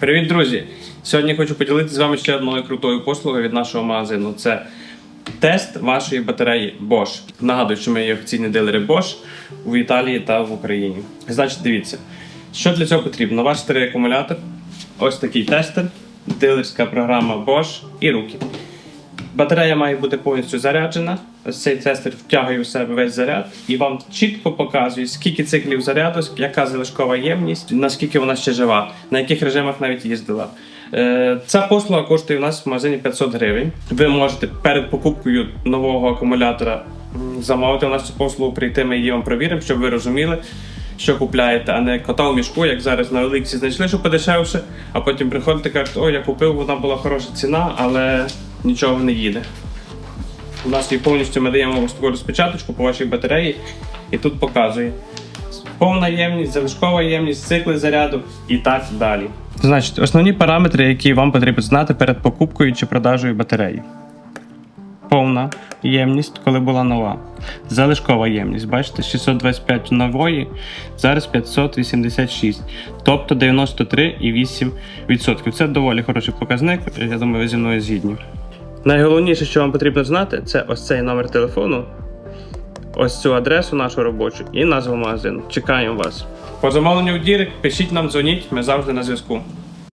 Привіт, друзі! Сьогодні хочу поділитися з вами ще одною крутою послугою від нашого магазину. Це тест вашої батареї Bosch. Нагадую, що ми є офіційні дилери Bosch в Італії та в Україні. Значить, дивіться, що для цього потрібно? Ваш старий акумулятор, ось такий тестер, дилерська програма Bosch і руки. Батарея має бути повністю заряджена. Цей тестер втягує в себе весь заряд і вам чітко показує, скільки циклів заряду, яка залишкова ємність, наскільки вона ще жива, на яких режимах навіть їздила. Е, Ця послуга коштує у нас в магазині 500 гривень. Ви можете перед покупкою нового акумулятора замовити у нас цю послугу, прийти, ми її вам провіримо, щоб ви розуміли, що купляєте, а не кота в мішку, як зараз на Оліксі знайшли, що подешевше, а потім приходите і кажете, ой, я купив, вона була хороша ціна, але нічого не їде. У нас є повністю ми даємо ось таку розпечаточку по вашій батареї, і тут показує повна ємність, залишкова ємність, цикли заряду і так далі. Значить, основні параметри, які вам потрібно знати перед покупкою чи продажею батареї. Повна ємність, коли була нова. Залишкова ємність, бачите, 625 нової, зараз 586, тобто 93,8%. Це доволі хороший показник. Я думаю, ви зі мною згідні. Найголовніше, що вам потрібно знати, це ось цей номер телефону, ось цю адресу нашу робочу і назву магазину. Чекаємо вас. По замовленню в Дірек пишіть нам, дзвоніть, ми завжди на зв'язку.